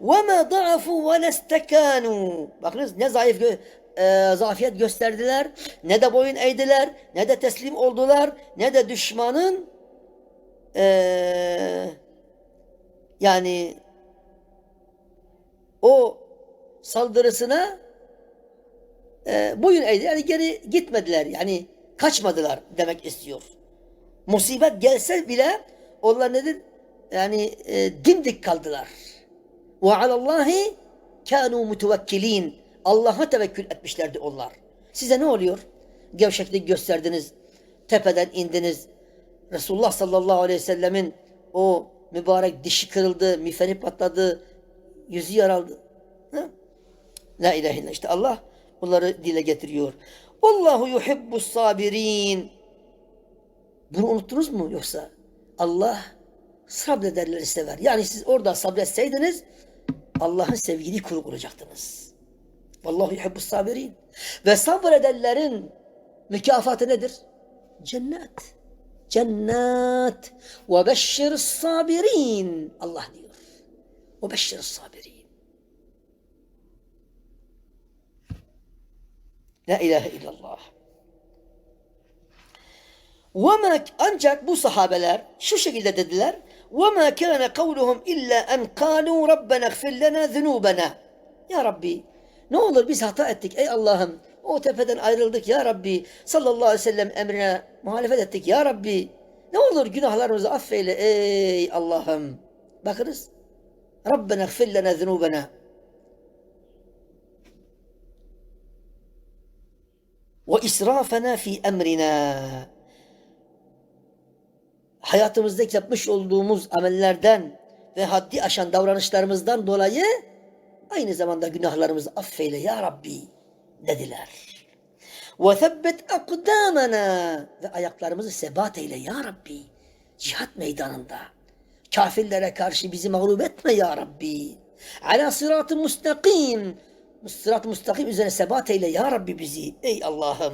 وَمَا ضَعَفُوا وَلَا اسْتَكَانُوا Bakınız ne zayıf gö- e, zafiyet gösterdiler, ne de boyun eğdiler, ne de teslim oldular, ne de düşmanın e, yani o saldırısına e, boyun eğdi. Yani geri gitmediler. Yani kaçmadılar demek istiyor. Musibet gelse bile onlar nedir? Yani e, dimdik kaldılar. Ve alallahi kanu mutevekkilin. Allah'a tevekkül etmişlerdi onlar. Size ne oluyor? Gevşeklik gösterdiniz. Tepeden indiniz. Resulullah sallallahu aleyhi ve sellemin o mübarek dişi kırıldı, mifeni patladı, yüzü yaraldı. Ha? La ilahe illallah. İşte Allah bunları dile getiriyor. Allahu yuhibbus sabirin. Bunu unuttunuz mu yoksa? Allah sabrederleri sever. Yani siz orada sabretseydiniz Allah'ın sevgili kulu olacaktınız. Vallahu yuhibbus sabirin. Ve sabredenlerin mükafatı nedir? Cennet. Cennet. Ve beşşir sabirin. Allah diyor. Ve beşşir sabirin. La ilahe illallah. وَمَا ancak bu sahabeler şu şekilde dediler. وَمَا كَانَ قَوْلُهُمْ اِلَّا اَنْ قَالُوا رَبَّنَا اغْفِرْ لَنَا ذُنُوبَنَا Ya Rabbi ne olur biz hata ettik ey Allah'ım. O tepeden ayrıldık ya Rabbi. Sallallahu aleyhi ve sellem emrine muhalefet ettik ya Rabbi. Ne olur günahlarımızı affeyle ey Allah'ım. Bakınız. Rabbena اغْفِرْ لَنَا ذُنُوبَنَا وإسرافنا في أمرنا hayatımızdaki yapmış olduğumuz amellerden ve haddi aşan davranışlarımızdan dolayı aynı zamanda günahlarımızı affeyle ya Rabbi dediler. Ve sebbet akdamana ve ayaklarımızı sebat eyle ya Rabbi cihat meydanında. Kafirlere karşı bizi mağlup etme ya Rabbi. Ala sırat-ı müstakim. Sırat-ı müstakim üzerine sebat eyle ya Rabbi bizi ey Allah'ım.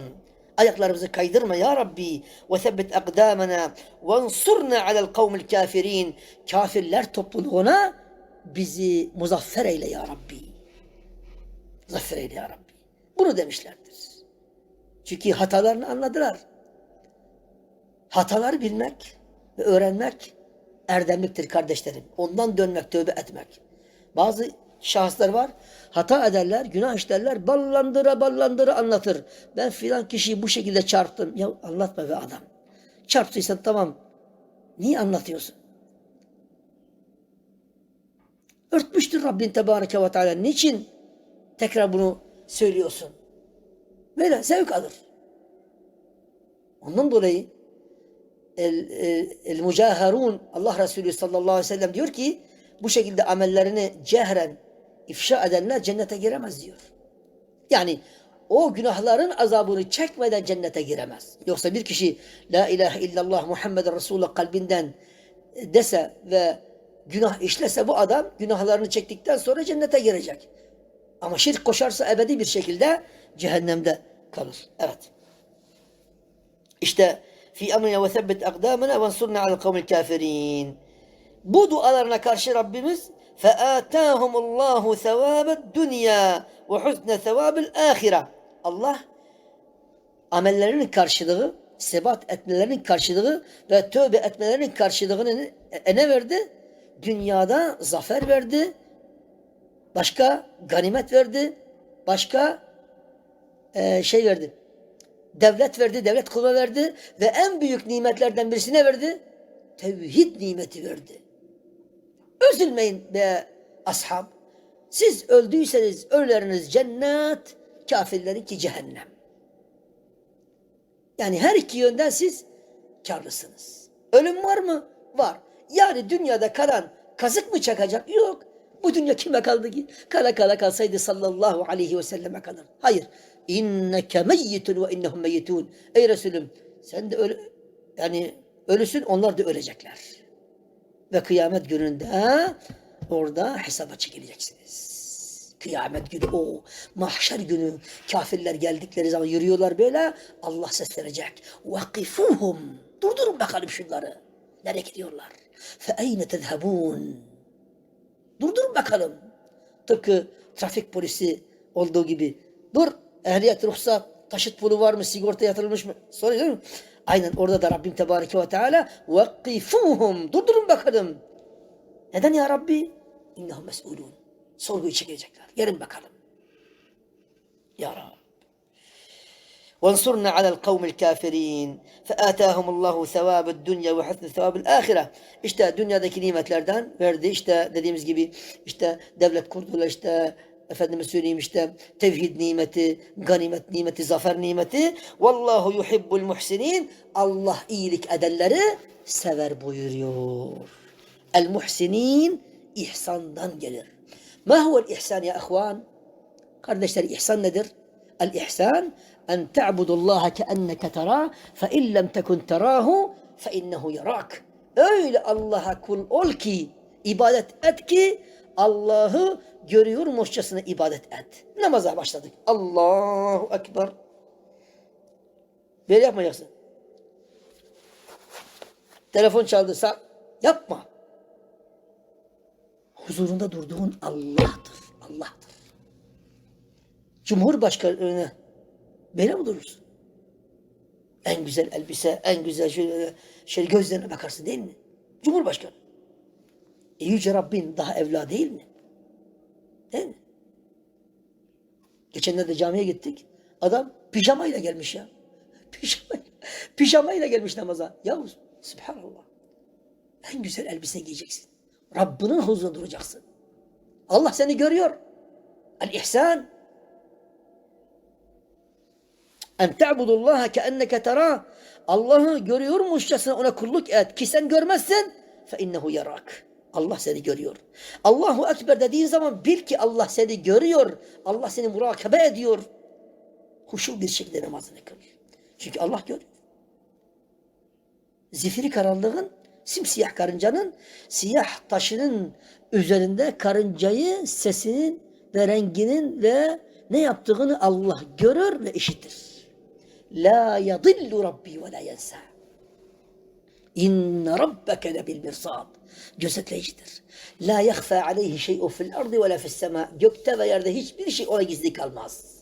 Ayaklarımızı kaydırma ya Rabbi. Ve sebbet akdamana ve ansurna alel kavmil kafirin. Kafirler topluluğuna bizi muzaffer eyle ya Rabbi. Muzaffer eyle ya Rabbi. Bunu demişlerdir. Çünkü hatalarını anladılar. Hataları bilmek ve öğrenmek erdemliktir kardeşlerim. Ondan dönmek, tövbe etmek. Bazı şahıslar var. Hata ederler, günah işlerler, ballandıra ballandıra anlatır. Ben filan kişiyi bu şekilde çarptım. Ya anlatma be adam. Çarptıysan tamam. Niye anlatıyorsun? Örtmüştür Rabbin Tebareke ve Teala. Niçin tekrar bunu söylüyorsun? Böyle zevk alır. Ondan dolayı el, el, el mücaherun Allah Resulü sallallahu aleyhi ve sellem diyor ki bu şekilde amellerini cehren ifşa edenler cennete giremez diyor. Yani o günahların azabını çekmeden cennete giremez. Yoksa bir kişi La ilahe illallah Muhammed Resulullah kalbinden dese ve günah işlese bu adam günahlarını çektikten sonra cennete girecek. Ama şirk koşarsa ebedi bir şekilde cehennemde kalır. Evet. İşte fi emrine ve sebbet akdamena ve ensurna alel kavmil kafirin Bu dualarına karşı Rabbimiz فَآتَاهُمُ اللّٰهُ ثَوَابَ الدُّنْيَا وَحُسْنَ ثَوَابِ الْآخِرَةِ Allah amellerinin karşılığı, sebat etmelerinin karşılığı ve tövbe etmelerinin karşılığını e, ne verdi? Dünyada zafer verdi, başka ganimet verdi, başka e, şey verdi. Devlet verdi, devlet kulu verdi ve en büyük nimetlerden birisi ne verdi? Tevhid nimeti verdi. Üzülmeyin be ashab. Siz öldüyseniz ölüleriniz cennet, kafirlerinki cehennem. Yani her iki yönden siz karlısınız. Ölüm var mı? Var. Yani dünyada kalan kazık mı çakacak? Yok. Bu dünya kime kaldı ki? Kala kala kalsaydı sallallahu aleyhi ve selleme kalır. Hayır. İnneke meyyitun ve innehum meyyitun. Ey Resulüm sen de öyle yani ölüsün onlar da ölecekler. Ve kıyamet gününde orada hesaba çekileceksiniz. Kıyamet günü o mahşer günü kafirler geldikleri zaman yürüyorlar böyle Allah seslenecek. Vakifuhum. Durdurun bakalım şunları. Nereye gidiyorlar? Fe eyne tezhebun. Durdurun bakalım. Tıpkı trafik polisi olduğu gibi. Dur ehliyet, ruhsat, taşıt pulu var mı, sigorta yatırılmış mı? Soruyor değil mi? Aynen orada da Rabbim Tebareke ve Teala وَقِفُوهُمْ Durdurun bakalım. Neden ya Rabbi? İnnehum mes'ulun. Sorgu içe gelecekler. Gelin bakalım. Ya Rabbi. وانصرنا على القوم الكافرين فآتاهم الله ثواب الدنيا وحسن ثواب الآخرة işte dünyadaki nimetlerden verdi işte dediğimiz gibi işte devlet kurdular işte efendime söyleyeyim işte tevhid nimeti, ganimet nimeti, zafer nimeti. Vallahu yuhibbul muhsinin. Allah iyilik edenleri sever buyuruyor. El muhsinin ihsandan gelir. Ma huvel ihsan ya ihvan? Kardeşler ihsan nedir? El ihsan en te'budullaha keenneke terah fe in lem tekun terahu fe innehu yarak. Öyle Allah'a kul ol ki ibadet et ki Allah'ı görüyormuşçasına ibadet et. Namaza başladık. Allahu Ekber. Böyle yapmayacaksın. Telefon çaldı. Sa yapma. Huzurunda durduğun Allah'tır. Allah'tır. Cumhurbaşkanı böyle mi durursun? En güzel elbise, en güzel şöyle, şöyle gözlerine bakarsın değil mi? Cumhurbaşkanı. E Yüce Rabbin daha evla değil mi? Değil mi? Geçenlerde camiye gittik. Adam pijamayla gelmiş ya. Pijamayla, pijamayla gelmiş namaza. Ya subhanallah. En güzel elbise giyeceksin. Rabbinin huzurunda duracaksın. Allah seni görüyor. El ihsan. En te'budullaha keenneke terah. Allah'ı görüyormuşçasına ona kulluk et ki sen görmezsen fe innehu yarak. Allah seni görüyor. Allahu Ekber dediğin zaman bil ki Allah seni görüyor. Allah seni murakabe ediyor. Huşu bir şekilde namazını kıl. Çünkü Allah görüyor. Zifiri karanlığın, simsiyah karıncanın, siyah taşının üzerinde karıncayı, sesinin ve renginin ve ne yaptığını Allah görür ve işitir. La yadillu Rabbi ve la yensa. İnne rabbeke lebil mirsad. Gözetleyicidir. La yahfa aleyhi şey'un fil ardı ve la fis sema. Gökte ve yerde hiçbir şey ona gizli kalmaz.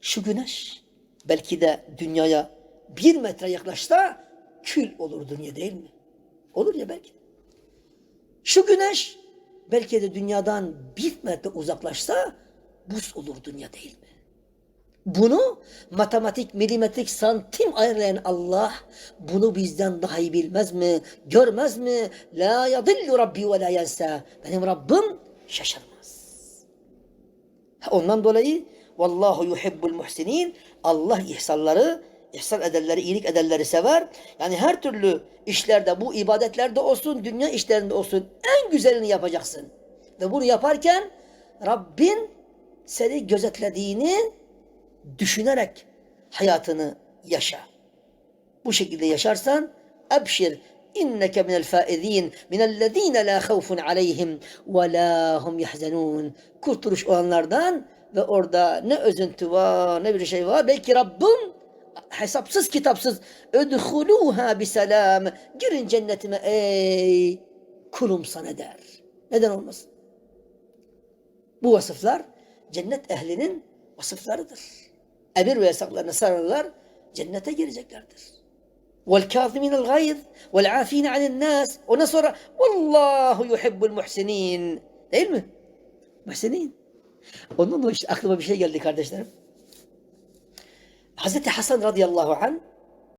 Şu güneş belki de dünyaya bir metre yaklaşsa kül olur dünya değil mi? Olur ya belki. Şu güneş belki de dünyadan bir metre uzaklaşsa buz olur dünya değil mi? Bunu matematik, milimetrik, santim ayarlayan Allah bunu bizden daha iyi bilmez mi? Görmez mi? La yadillu Rabbi ve la yensa. Benim Rabbim şaşırmaz. Ondan dolayı Vallahu yuhibbul muhsinin. Allah ihsanları, ihsan edenleri, iyilik edenleri sever. Yani her türlü işlerde, bu ibadetlerde olsun, dünya işlerinde olsun en güzelini yapacaksın. Ve bunu yaparken Rabbin seni gözetlediğini düşünerek hayatını yaşa. Bu şekilde yaşarsan ebşir inneke minel faizin minellezine la havfun aleyhim ve la hum yahzenun. Kurtuluş olanlardan ve orada ne özüntü var ne bir şey var. Belki Rabbim hesapsız kitapsız ödhuluha biselam girin cennetime ey kulum sana der. Neden olmasın? Bu vasıflar cennet ehlinin vasıflarıdır emir ve yasaklarına sarılırlar cennete gireceklerdir. Vel kâziminel gayz vel afine anil nas. Ondan sonra Allahu yuhibbul muhsinin. Değil mi? Muhsinin. Ondan dolayı işte aklıma bir şey geldi kardeşlerim. Hazreti Hasan radıyallahu an